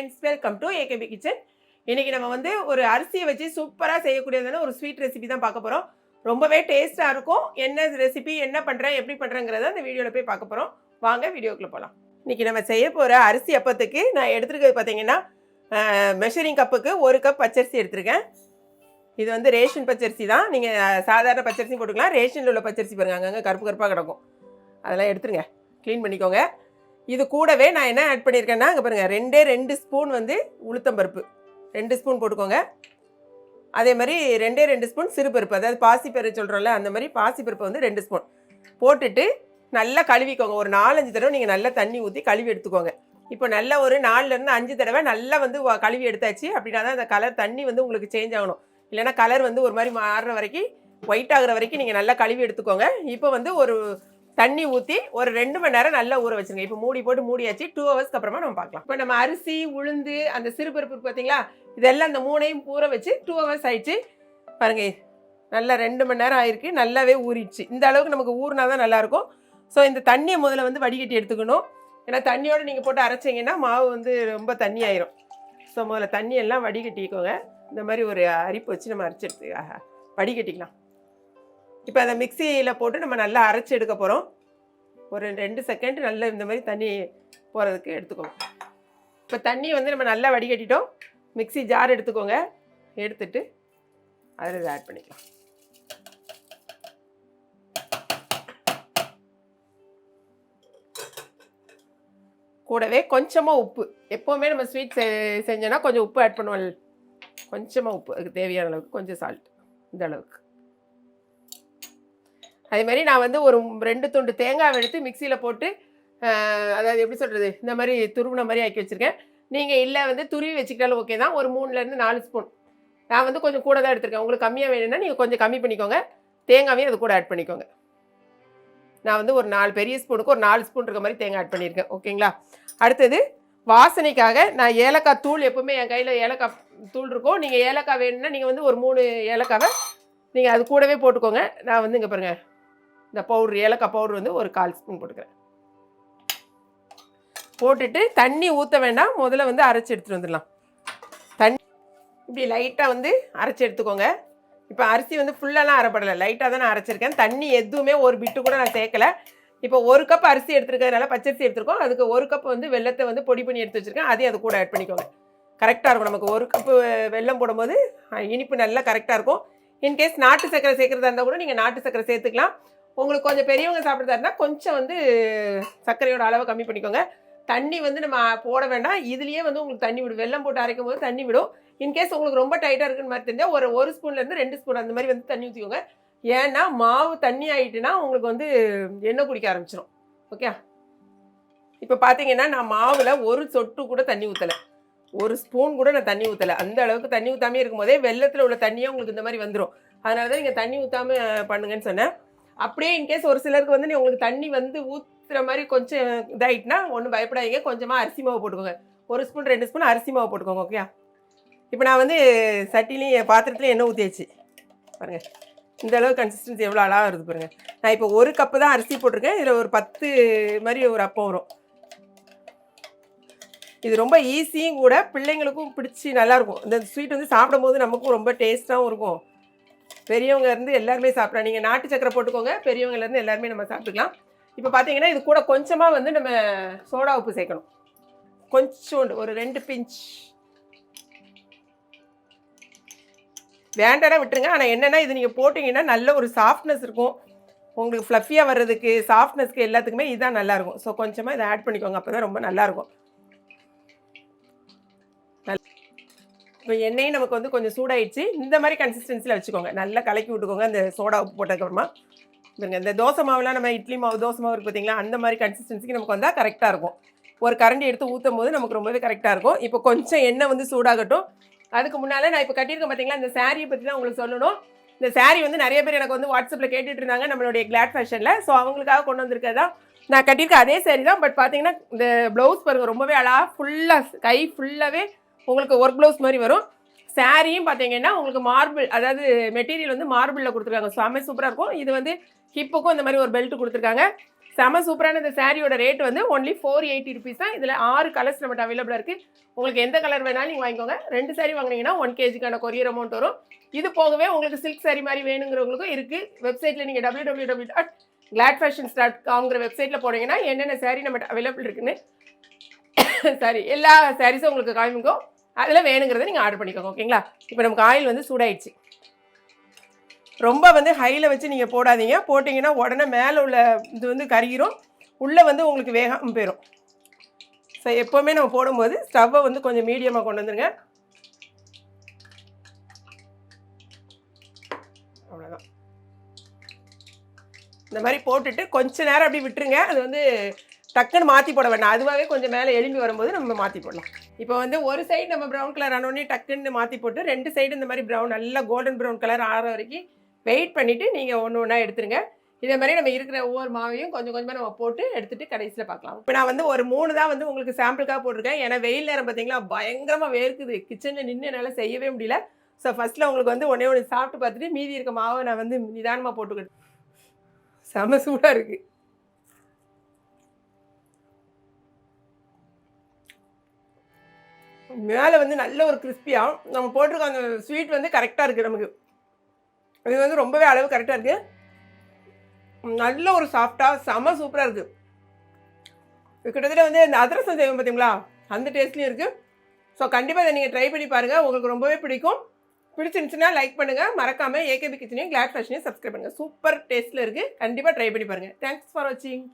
Friends welcome to AKP kitchen இன்னைக்கு நம்ம வந்து ஒரு அரிசியை வச்சு சூப்பராக செய்யக்கூடியதான ஒரு ஸ்வீட் ரெசிபி தான் பார்க்க போகிறோம் ரொம்பவே டேஸ்ட்டாக இருக்கும். என்ன ரெசிபி என்ன பண்ணுறேன் எப்படி பண்ணுறேங்கிறத அந்த வீடியோவில் போய் பார்க்க போகிறோம் வாங்க வீடியோக்குள்ளே போகலாம் இன்றைக்கி நம்ம செய்ய போகிற அரிசி அப்பத்துக்கு நான் எடுத்துருக்கிறது பார்த்தீங்கன்னா மெஷரிங் கப்புக்கு ஒரு கப் பச்சரிசி எடுத்திருக்கேன். இது வந்து ரேஷன் பச்சரிசி தான். நீங்கள் சாதாரண பச்சரிசி போட்டுக்கலாம். ரேஷனில் உள்ள பச்சரிசி பாருங்க அங்கங்கே கருப்பு கருப்பாக கிடக்கும். அதெல்லாம் எடுத்துருங்க. க்ளீன் பண்ணிக்கோங்க. இது கூடவே நான் என்ன ஆட் பண்ணியிருக்கேன்னா அங்கே பாருங்கள் ரெண்டே ரெண்டு ஸ்பூன் வந்து உளுத்தம்பருப்பு ரெண்டு ஸ்பூன் போட்டுக்கோங்க. அதே மாதிரி ரெண்டே ரெண்டு ஸ்பூன் சிறுபருப்பு. அதாவது பாசிப்பருப்பு சொல்கிறோம்ல அந்த மாதிரி பாசிப்பருப்பு வந்து ரெண்டு ஸ்பூன் போட்டுட்டு நல்லா கழுவிக்கோங்க. ஒரு நாலஞ்சு தடவை நீங்கள் நல்லா தண்ணி ஊற்றி கழுவி எடுத்துக்கோங்க. இப்போ நல்ல ஒரு நாலுலேருந்து அஞ்சு தடவை நல்லா வந்து கழுவி எடுத்தாச்சு அப்படின்னா தான் அந்த கலர் தண்ணி வந்து உங்களுக்கு சேஞ்ச் ஆகணும். இல்லைன்னா கலர் வந்து ஒரு மாதிரி மாறுற வரைக்கும் ஒயிட் ஆகிற வரைக்கும் நீங்கள் நல்லா கழுவி எடுத்துக்கோங்க. இப்போ வந்து ஒரு தண்ணி ஊற்றி ஒரு ரெண்டு மணி நேரம் நல்லா ஊற வச்சுருங்க. இப்போ மூடி போட்டு மூடியாச்சு டூ ஹவர்ஸ்க்கு அப்புறமா நம்ம பார்க்கலாம். இப்போ நம்ம அரிசி உளுந்து அந்த சிறுபருப்பு பார்த்தீங்களா இதெல்லாம் அந்த மூணையும் ஊற வச்சு டூ ஹவர்ஸ் ஆயிடுச்சு. பாருங்க நல்லா ரெண்டு மணி நேரம் ஆயிருக்கு. நல்லாவே ஊறிடுச்சு. இந்த அளவுக்கு நமக்கு ஊறினா தான் நல்லாயிருக்கும் ஸோ இந்த தண்ணியை முதல்ல வந்து வடிகட்டி எடுத்துக்கணும். ஏன்னா தண்ணியோடு நீங்கள் போட்டு அரைச்சிங்கன்னா மாவு வந்து ரொம்ப தண்ணி ஆயிரும். ஸோ முதல்ல தண்ணியெல்லாம் வடிகட்டிக்கோங்க. இந்த மாதிரி ஒரு அரிப்பு வச்சு நம்ம அரைச்சி எடுத்து ஆஹா, வடிகட்டிக்கலாம். இப்போ அதை மிக்சியில் போட்டு நம்ம நல்லா அரைச்சி எடுக்க போகிறோம் ஒரு ரெண்டு செகண்ட் நல்லா இந்த மாதிரி தண்ணி போகிறதுக்கு எடுத்துக்கோங்க. இப்போ தண்ணி வந்து நம்ம நல்லா வடிகட்டிட்டோம். மிக்ஸி ஜார் எடுத்துக்கோங்க. எடுத்துட்டு அதில் இதை ஆட் பண்ணிக்கலாம். கூடவே கொஞ்சமாக உப்பு. எப்போவுமே நம்ம ஸ்வீட் செ செஞ்சோன்னா கொஞ்சம் உப்பு ஆட் பண்ணுவோம் கொஞ்சமாக உப்பு. அதுக்கு தேவையான அளவுக்கு கொஞ்சம் சால்ட் இந்த அளவுக்கு. அதே மாதிரி நான் வந்து ஒரு ரெண்டு துண்டு தேங்காய் எடுத்து மிக்சியில் போட்டு அதாவது எப்படி சொல்கிறது இந்த மாதிரி துருவின மாதிரி ஆக்கி வச்சுருக்கேன். நீங்கள் இல்லை வந்து துருவி வச்சுக்கிட்டாலும் ஓகே தான். ஒரு மூணுலேருந்து நாலு ஸ்பூன். நான் வந்து கொஞ்சம் கூட தான் எடுத்திருக்கேன். உங்களுக்கு கம்மியாக வேணும்னா நீங்கள் கொஞ்சம் கம்மி பண்ணிக்கோங்க. தேங்காவையும் அது கூட ஆட் பண்ணிக்கோங்க. நான் வந்து ஒரு நாலு பெரிய ஸ்பூனுக்கு ஒரு நாலு ஸ்பூன் இருக்க மாதிரி தேங்காய் ஆட் பண்ணியிருக்கேன். ஓகேங்களா? அடுத்தது வாசனைக்காக நான் ஏலக்காய் தூள் எப்போவுமே என் கையில் ஏலக்காய் தூள் இருக்கும். நீங்கள் ஏலக்காய் வேணும்னா நீங்கள் வந்து ஒரு மூணு ஏலக்காவை நீங்கள் அது கூடவே போட்டுக்கோங்க. நான் வந்து இங்கே பாருங்கள் இந்த பவுட்ரு ஏலக்காய் பவுட்ரு வந்து ஒரு கால் ஸ்பூன் போட்டுக்கிறேன். போட்டுட்டு தண்ணி ஊற்ற வேண்டாம். முதல்ல வந்து அரைச்சி எடுத்துகிட்டு வந்துடலாம். தண்ணி இப்படி லைட்டாக வந்து அரைச்சி எடுத்துக்கோங்க. இப்போ அரிசி வந்து ஃபுல்லாலாம் அரைப்படலை. லைட்டாக தான் நான் அரைச்சிருக்கேன். தண்ணி எதுவுமே ஒரு பிட்டு கூட நான் சேர்க்கல. இப்போ ஒரு கப் அரிசி எடுத்துருக்கிறதுனால பச்சரிசி எடுத்துருக்கோம். அதுக்கு ஒரு கப் வந்து வெள்ளத்தை வந்து பொடி பண்ணி எடுத்து வச்சுருக்கேன். அதையும் அது கூட ஆட் பண்ணிக்கோங்க. கரெக்டாக இருக்கும் நமக்கு. ஒரு கப்பு வெல்லம் போடும்போது இனிப்பு நல்லா கரெக்டாக இருக்கும். இன்கேஸ் நாட்டு சக்கரை சேர்க்குறதா இருந்தால் கூட நீங்கள் நாட்டு சர்க்கரை சேர்த்துக்கலாம். உங்களுக்கு கொஞ்சம் பெரியவங்க சாப்பிட்றதா கொஞ்சம் வந்து சர்க்கரையோட அளவை கம்மி பண்ணிக்கோங்க. தண்ணி வந்து நம்ம போட வேண்டாம். இதுலேயே வந்து உங்களுக்கு தண்ணி விடும். வெள்ளம் போட்டு அரைக்கும் போது தண்ணி விடும். இன்கேஸ் உங்களுக்கு ரொம்ப டைட்டாக இருக்குன்னு மாதிரி தெரிஞ்சால் ஒரு ஒரு ஸ்பூன்லேருந்து ரெண்டு ஸ்பூன் அந்த மாதிரி வந்து தண்ணி ஊற்றிக்கோங்க ஏன்னா மாவு தண்ணி ஆகிட்டுனா உங்களுக்கு வந்து எண்ணெய் குடிக்க ஆரம்பிச்சிடும் ஓகே இப்போ பார்த்தீங்கன்னா நான் மாவில் ஒரு சொட்டு கூட தண்ணி ஊற்றலை ஒரு ஸ்பூன் கூட நான் தண்ணி ஊற்றலை அந்த அளவுக்கு தண்ணி ஊற்றாமே இருக்கும்போதே வெள்ளத்தில் உள்ள தண்ணியே உங்களுக்கு இந்த மாதிரி வந்துடும் அதனால தான் நீங்கள் தண்ணி ஊற்றாம பண்ணுங்கன்னு சொன்னேன். அப்படியே இன்கேஸ் ஒரு சிலருக்கு வந்து நீ உங்களுக்கு தண்ணி வந்து ஊற்றுற மாதிரி கொஞ்சம் இதாயிட்டுனா ஒன்றும் பயப்படாதீங்க. கொஞ்சமாக அரிசி மாவு போட்டுக்கோங்க. ஒரு ஸ்பூன் ரெண்டு ஸ்பூன் அரிசி மாவு போட்டுக்கோங்க ஓகே இப்போ நான் வந்து சட்டிலையும் பாத்திரத்துலையும் எண்ணெய் ஊற்றியாச்சு பாருங்கள் இந்த அளவு கன்சிஸ்டன்சி எவ்வளோ அழகாக வருது பாருங்கள் நான் இப்போ ஒரு கப்பு தான் அரிசி போட்டிருக்கேன். இதில் ஒரு பத்து மாதிரி ஒரு அப்பம் வரும். இது ரொம்ப ஈஸியும் கூட பிள்ளைங்களுக்கும் பிடிச்சி நல்லாயிருக்கும் இந்த ஸ்வீட் வந்து சாப்பிடும்போது நமக்கும் ரொம்ப டேஸ்ட்டாகவும் இருக்கும். பெரியவங்க இருந்து எல்லாருமே சாப்பிடலாம். நீங்கள் நாட்டு சக்கரை போட்டுக்கோங்க. பெரியவங்கலேருந்து எல்லாருமே நம்ம சாப்பிட்டுக்கலாம். இப்போ பார்த்தீங்கன்னா இது கூட கொஞ்சமாக வந்து நம்ம சோடா உப்பு சேர்க்கணும். கொஞ்சோண்டு ஒரு ரெண்டு பிஞ்ச். வேண்டாம் விட்டுருங்க. ஆனால் என்னென்னா இது நீங்கள் போட்டிங்கன்னா நல்ல ஒரு சாஃப்ட்னஸ் இருக்கும். உங்களுக்கு ஃப்ளஃபியாக வர்றதுக்கு சாஃப்ட்னஸ்க்கு எல்லாத்துக்குமே இதுதான் நல்லாயிருக்கும் ஸோ கொஞ்சமாக இதை ஆட் பண்ணிக்கோங்க. அப்போ தான் ரொம்ப நல்லாயிருக்கும் இப்போ எண்ணெயும் நமக்கு வந்து கொஞ்சம் சூடாயிடுச்சு. இந்த மாதிரி கன்சிஸ்டன்சியில் வச்சுக்கோங்க. நல்லா கலக்கி விட்டுக்கோங்க. அந்த சோடா உப்பு போட்டதுக்கப்புறமா பாருங்க இந்த தோசை மாவுலாம் நம்ம இட்லி மாவு தோசை மாவு பார்த்தீங்களா அந்த மாதிரி கன்சிஸ்டன்சிக்கு நமக்கு வந்தால் கரெக்டாக இருக்கும். ஒரு கரண்டி எடுத்து ஊற்றும் போது நமக்கு ரொம்பவே கரெக்டாக இருக்கும். இப்போ கொஞ்சம் எண்ணெய் வந்து சூடாகட்டும். அதுக்கு முன்னால் நான் இப்போ கட்டியிருக்கேன் பார்த்தீங்களா இந்த சாரியை பற்றி தான் உங்களுக்கு சொல்லணும். இந்த saree வந்து நிறைய பேர் எனக்கு வந்து வாட்ஸ்அப்பில் கேட்டுட்டு இருந்தாங்க நம்மளுடைய கிளாட் ஃபேஷனில் ஸோ அவங்களுக்காக கொண்டு வந்திருக்கதா நான் கட்டியிருக்க அதே saree தான். பட் பார்த்தீங்கன்னா இந்த ப்ளவுஸ் பாருங்கள் ரொம்பவே அழகாக ஃபுல்லாக கை ஃபுல்லாகவே உங்களுக்கு ஒர்க் ப்ளவுஸ் மாதிரி வரும். சாரியும் பார்த்தீங்கன்னா உங்களுக்கு மார்பிள் அதாவது மெட்டீரியல் வந்து மார்பிளில் கொடுத்துருக்காங்க. செம்ம சூப்பராக இருக்கும். இது வந்து ஹிப்புக்கும் இந்த மாதிரி ஒரு பெல்ட் கொடுத்துருக்காங்க. செம சூப்பரான இந்த சாரியோட ரேட் வந்து ஒன்லி ஃபோர் எயிட்டி ருபீஸ் தான். இதில் ஆறு கலர்ஸ் நம்மகிட்ட அவைலபிளாக இருக்குது உங்களுக்கு எந்த கலர் வேணாலும் நீங்கள் வாங்கிக்கோங்க. ரெண்டு சாரி வாங்கினீங்கன்னா ஒன் கேஜிக்கான கொரியர் அமௌண்ட் வரும். இது போகவே உங்களுக்கு சில்க் சாரி மாதிரி வேணுங்கிறவங்களுக்கும் இருக்குது வெப்சைட்டில் நீங்கள் W W W dot glad fashions dot காங்கிற வெப்சைட்டில் போனீங்கன்னா என்னென்ன சாரி நம்மகிட்ட அவைலபிள் இருக்குன்னு. சாரி எல்லா சாரீஸும் உங்களுக்கு காமிக்கும். அதில் வேணுங்கிறத நீங்கள் ஆர்டர் பண்ணிக்கோங்க ஓகேங்களா இப்போ நமக்கு ஆயில் வந்து சூடாயிடுச்சு. ரொம்ப வந்து ஹையில் வச்சு நீங்கள் போடாதீங்க. போட்டிங்கன்னா உடனே மேலே உள்ள இது வந்து கருகிரும். உள்ளே வந்து உங்களுக்கு வேகம் போயிடும் ஸோ எப்போவுமே நம்ம போடும்போது ஸ்டவ்வை வந்து கொஞ்சம் மீடியமாக கொண்டு வந்துருங்க. அவ்வளோதான் இந்த மாதிரி போட்டுட்டு கொஞ்ச நேரம் அப்படி விட்டுருங்க. அது வந்து டக்குன்னு மாற்றி போட வேண்டாம். அதுவாகவே கொஞ்சம் மேலே எழும்பி வரும்போது நம்ம மாற்றி போடலாம். இப்போ வந்து ஒரு சைடு நம்ம ப்ரௌன் கலர் ஆனோடனே டக்குன்னு மாற்றி போட்டு ரெண்டு சைடு இந்த மாதிரி ப்ரௌன் நல்லா கோல்டன் ப்ரௌன் கலர் ஆற வரைக்கும் வெயிட் பண்ணிவிட்டு நீங்கள் ஒன்று ஒன்றா எடுத்துருங்க. இதே மாதிரி நம்ம இருக்கிற ஒவ்வொரு மாவையும் கொஞ்சம் கொஞ்சமாக நம்ம போட்டு எடுத்துகிட்டு கடைசியில் பார்க்கலாம். இப்போ நான் வந்து ஒரு மூணு தான் வந்து உங்களுக்கு சாம்பிளுக்காக போட்டிருக்கேன். ஏன்னா வெயில் நேரம் பார்த்தீங்களா பயங்கரமாக வேர்க்குது. கிச்சனில் நின்று என்னால் செய்யவே முடியல. ஸோ ஃபஸ்ட்டில் உங்களுக்கு வந்து ஒன்றே ஒன்று சாப்பிட்டு பார்த்துட்டு மீதி இருக்க மாவை நான் வந்து நிதானமாக போட்டுக்கிட்டேன் செம சூடாக இருக்குது மேலே வந்து நல்ல ஒரு கிறிஸ்பியாக நம்ம போட்டிருக்க அந்த ஸ்வீட் வந்து கரெக்டாக இருக்குது நமக்கு. இது வந்து ரொம்பவே அளவு கரெக்டாக இருக்குது நல்ல ஒரு சாஃப்டாக செம சூப்பராக இருக்குது இது கிட்டத்தட்ட வந்து இந்த அதிரசம் செய்வோம் பார்த்தீங்களா அந்த டேஸ்ட்லேயும் இருக்குது ஸோ கண்டிப்பாக இதை நீங்கள் ட்ரை பண்ணி பாருங்கள் உங்களுக்கு ரொம்பவே பிடிக்கும். பிடிச்சிருந்துச்சுன்னா லைக் பண்ணுங்கள் மறக்காமல் ஏகேபி கிச்சனையும் கிளாட் ஃபேஷனையும் சப்ஸ்கிரைப் பண்ணுங்கள் சூப்பர் டேஸ்ட்டில் இருக்குது கண்டிப்பாக ட்ரை பண்ணி பாருங்கள் தேங்க்ஸ் ஃபார் வாட்சிங்